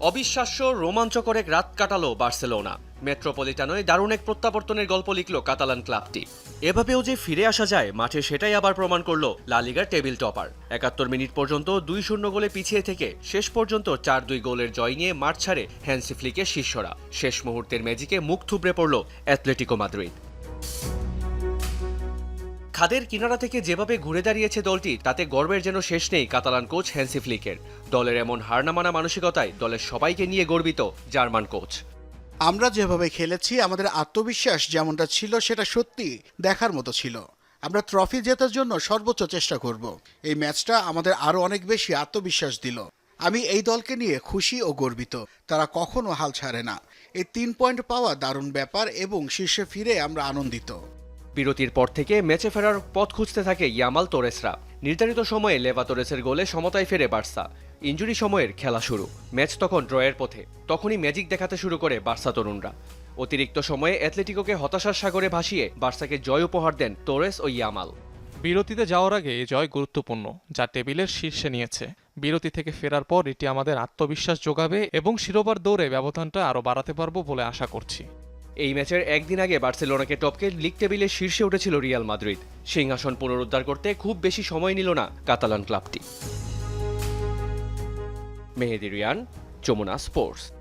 অবিশ্বাস্য রোমাঞ্চকর এক রাত কাটালো বার্সেলোনা। মেট্রোপলিটানোয় দারুণ এক প্রত্যাবর্তনের গল্প লিখল কাতালান ক্লাবটি। এভাবেও যে ফিরে আসা যায়, মাঠে সেটাই আবার প্রমাণ করল লালিগার টেবিল টপার। একাত্তর মিনিট পর্যন্ত দুই শূন্য গোলে পিছিয়ে থেকে শেষ পর্যন্ত চার দুই গোলের জয় নিয়ে মাঠ ছাড়ে হ্যান্সি ফ্লিকের শিষ্যরা। শেষ মুহূর্তের ম্যাজিকে মুখ থুবড়ে পড়ল অ্যাথলেটিকো মাদ্রিদ। খাদের কিনারা থেকে যেভাবে ঘুরে দাঁড়িয়েছে দলটি, তাতে গর্বের যেন শেষ নেই কাতালান কোচ হ্যান্সি ফ্লিকের। দলের এমন হারনামানা মানসিকতায় দলের সবাইকে নিয়ে গর্বিত জার্মান কোচ। আমরা যেভাবে খেলেছি, আমাদের আত্মবিশ্বাস যেমনটা ছিল, সেটা সত্যি দেখার মতো ছিল। আমরা ট্রফি জেতার জন্য সর্বোচ্চ চেষ্টা করব। এই ম্যাচটা আমাদের আরও অনেক বেশি আত্মবিশ্বাস দিল। আমি এই দলকে নিয়ে খুশি ও গর্বিত। তারা কখনো হাল ছাড়ে না। এই তিন পয়েন্ট পাওয়া দারুণ ব্যাপার এবং শীর্ষে ফিরে আমরা আনন্দিত। বিরতির পর থেকে ম্যাচে ফেরার পথ খুঁজতে থাকে ইয়ামাল তোরেসরা। নির্ধারিত সময়ে লেভা তোরেসের গোলে সমতায় ফেরে বার্সা। ইঞ্জুরি সময়ের খেলা শুরু। ম্যাচ তখন ড্রয়ের পথে। তখনই ম্যাজিক দেখাতে শুরু করে বার্সা তরুণরা। অতিরিক্ত সময়ে অ্যাথলেটিকোকে হতাশার সাগরে ভাসিয়ে বার্সাকে জয় উপহার দেন তোরেস ও ইয়ামাল। বিরতিতে যাওয়ার আগে এই জয় গুরুত্বপূর্ণ, যা টেবিলের শীর্ষে নিয়েছে। বিরতি থেকে ফেরার পর এটি আমাদের আত্মবিশ্বাস যোগাবে এবং শিরোবার দৌড়ে ব্যবধানটা আরও বাড়াতে পারব বলে আশা করছি। এই ম্যাচের একদিন আগে বার্সেলোনাকে টপকে লিগ টেবিলের শীর্ষে উঠেছিল রিয়াল মাদ্রিদ। সিংহাসন পুনরুদ্ধার করতে খুব বেশি সময় নিল না কাতালান ক্লাবটি। মেহেদি রিয়ান, যমুনা স্পোর্টস।